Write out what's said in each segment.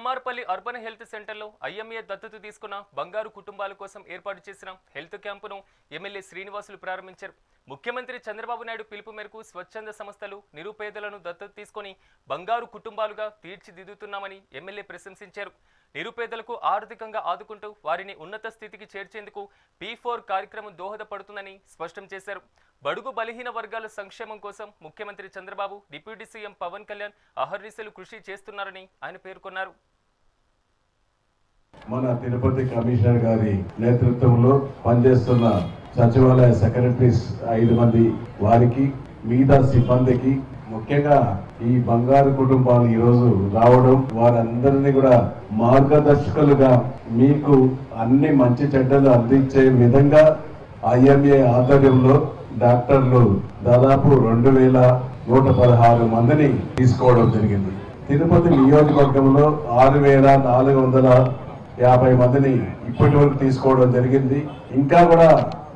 MR Palli urban health సెంటర్లో IMA దత్తత తీసుకున్న బంగారు కుటుంబాల కోసం ఏర్పాటు చేసిన హెల్త్ క్యాంపును ఎమ్మెల్యే శ్రీనివాసులు ప్రారంభించారు. ముఖ్యమంత్రి చంద్రబాబు నాయుడు పిలుపు మేరకు స్వచ్ఛంద సంస్థలు నిరుపేదలను దత్తత తీసుకొని బంగారు కుటుంబాలుగా తీర్చిదిద్దుతున్నామని ఎమ్మెల్యే ప్రశంసించారు. నిరుపేదలకు ఆర్థికంగా ఆదుకుంటూ వారిని ఉన్నత స్థితికి చేర్చేందుకు పీ ఫోర్ కార్యక్రమం దోహదపడుతుందని స్పష్టం చేశారు. బడుగు బలహీన వర్గాల సంక్షేమం కోసం ముఖ్యమంత్రి చంద్రబాబు డిప్యూటీ సీఎం పవన్ కళ్యాణ్ అహర్నిశలు కృషి చేస్తున్నారని ఆయన పేర్కొన్నారు. మన తిరుపతి కమిషనర్ గారి నేతృత్వంలో పనిచేస్తున్న సచివాలయ సెక్రటరీస్ ఐదు మంది వారికి మిగతా సిబ్బందికి ముఖ్యంగా ఈ బంగారు కుటుంబాలు ఈరోజు రావడం వారందరినీ కూడా మార్గదర్శకులుగా మీకు అన్ని మంచి చెడ్డలు అందించే విధంగా ఐఎంఏ ఆధ్వర్యంలో డాక్టర్లు దాదాపు రెండు వేల నూట పదహారు మందిని తీసుకోవడం జరిగింది. తిరుపతి నియోజకవర్గంలో ఆరు వేల నాలుగు వందల యాభై మందిని ఇప్పటి వరకు తీసుకోవడం జరిగింది. ఇంకా కూడా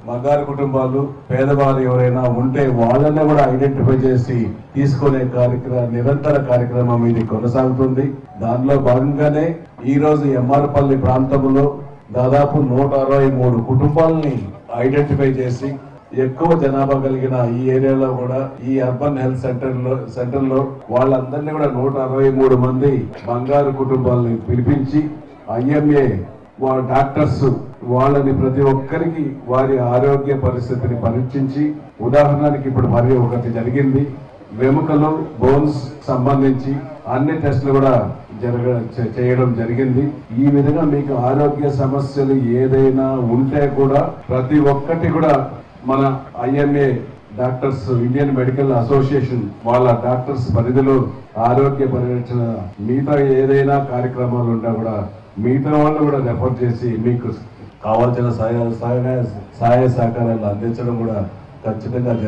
బంగారు కుటుంబాలు పేదవారు ఎవరైనా ఉంటే వాళ్ళని కూడా ఐడెంటిఫై చేసి తీసుకునే కార్యక్రమం నిరంతర కార్యక్రమం ఇది కొనసాగుతుంది. దానిలో భాగంగానే ఈ రోజు ఎంఆర్పల్లి ప్రాంతంలో దాదాపు నూట అరవై మూడు కుటుంబాలని ఐడెంటిఫై చేసి ఎక్కువ జనాభా కలిగిన ఈ ఏరియాలో కూడా ఈ అర్బన్ హెల్త్ సెంటర్లో సెంటర్లో వాళ్ళందరినీ కూడా నూట అరవై మూడు మంది బంగారు కుటుంబాలని పిలిపించి ఐఎంఏ వాళ్ళ డాక్టర్స్ వాళ్ళని ప్రతి ఒక్కరికి వారి ఆరోగ్య పరిస్థితిని పరీక్షించి ఉదాహరణకి ఇప్పుడు మరి ఒకటి జరిగింది. వెముకలు బోన్స్ సంబంధించి అన్ని టెస్టులు కూడా జరగ చేయడం జరిగింది. ఈ విధంగా మీకు ఆరోగ్య సమస్యలు ఏదైనా ఉంటే కూడా ప్రతి ఒక్కటి కూడా మన IMA doctors Indian medical association వాళ్ళ డాక్టర్స్ పరిధిలో ఆరోగ్య పరిరక్షణ మిగతా ఏదైనా కార్యక్రమాలు ఉన్నా కూడా మిగతా వాళ్ళు కూడా రెఫర్ చేసి మీకు కావాల్సిన సహాయ సహాయ సహాయ సహకారాలు అందించడం కూడా ఖచ్చితంగా